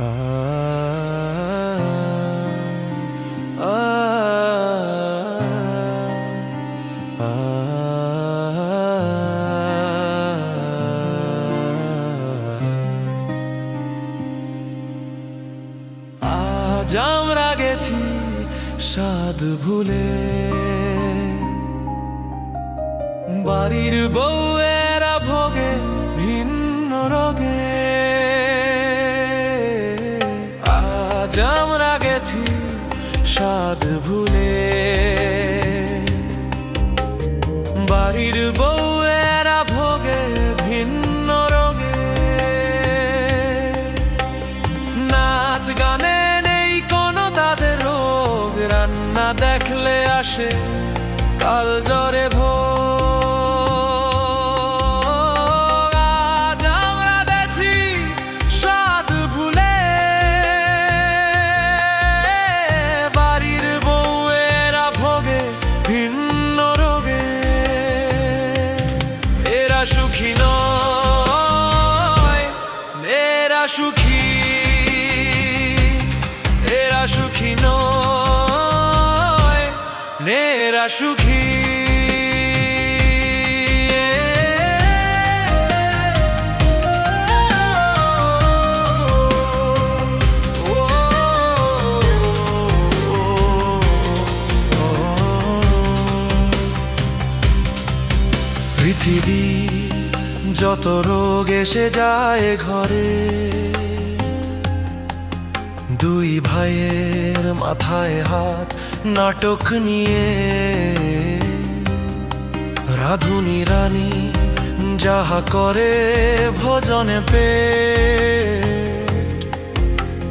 আজ আমরা গেছি স্বাদ ভুলে। বাড়ির বউয়েরা স্বাদ ভুলে বাড়ির বউয়েরা ভোগে, ভিন্ন রোগে। নাচ গানে নেই কোনো তাদের রোগ, রান্না দেখলে আসে কাল জ্বরে ভোগ। এরা সুখী পৃথিবী যত রোগ এসে যায় ঘরে দুই ভাইয়ের মাথায় হাত নাটক নিয়ে। রাধুনি রানী যাহা করে ভোজনে পে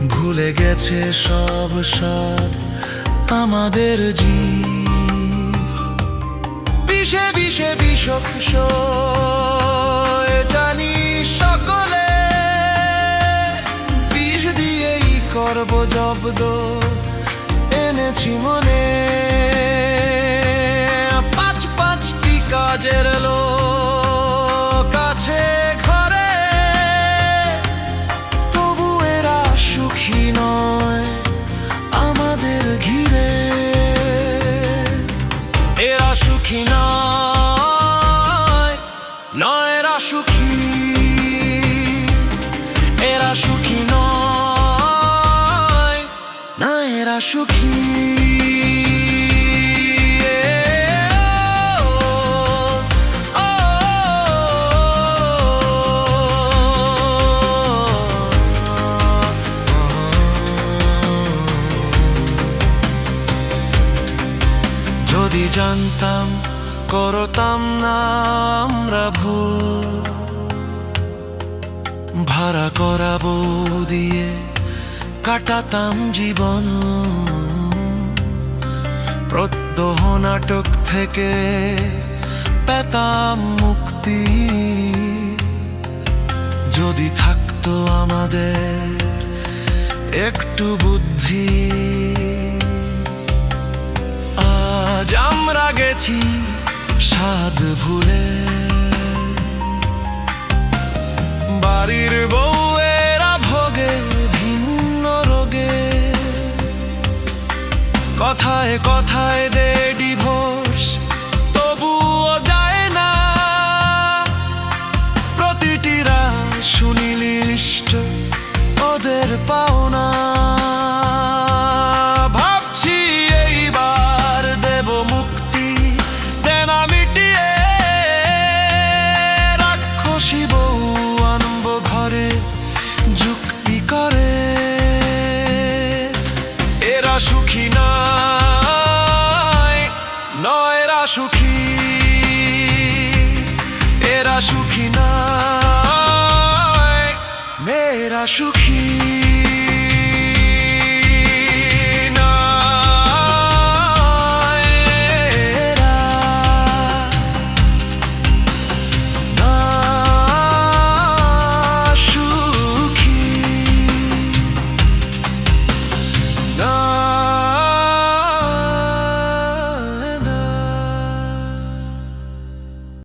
ভুলে গেছে সব স্বাদ আমাদের জীব। বিষে বিষে বিষ করব এনেছি মনে। পাঁচ পাঁচটি কাজের লোক আছে ঘরে, তবু এরা সুখী নয় আমাদের ঘিরে। এরা সুখী নয় সুখী। যদি জানতাম করতাম না আমরা ভুল। ভাড়া করা বউ দিয়ে কাটাতাম জীবন। প্রত্যহ নাটক থেকে পেতাম মুক্তি। যদি থাকতো আমাদের একটু বুদ্ধি। আজ আমরা গেছি স্বাদ ভুলে। কথায় কথায় দে ডিভোর্স তবুও যায় না। প্রতিটি রাত শুনিলি লিষ্ট ওদের পাওনা। ভাবছি এইবার দেব মুক্তি যুক্তি করে। এরা সুখী নয় সুখী এরা সুখী না মেয়েরা সুখী।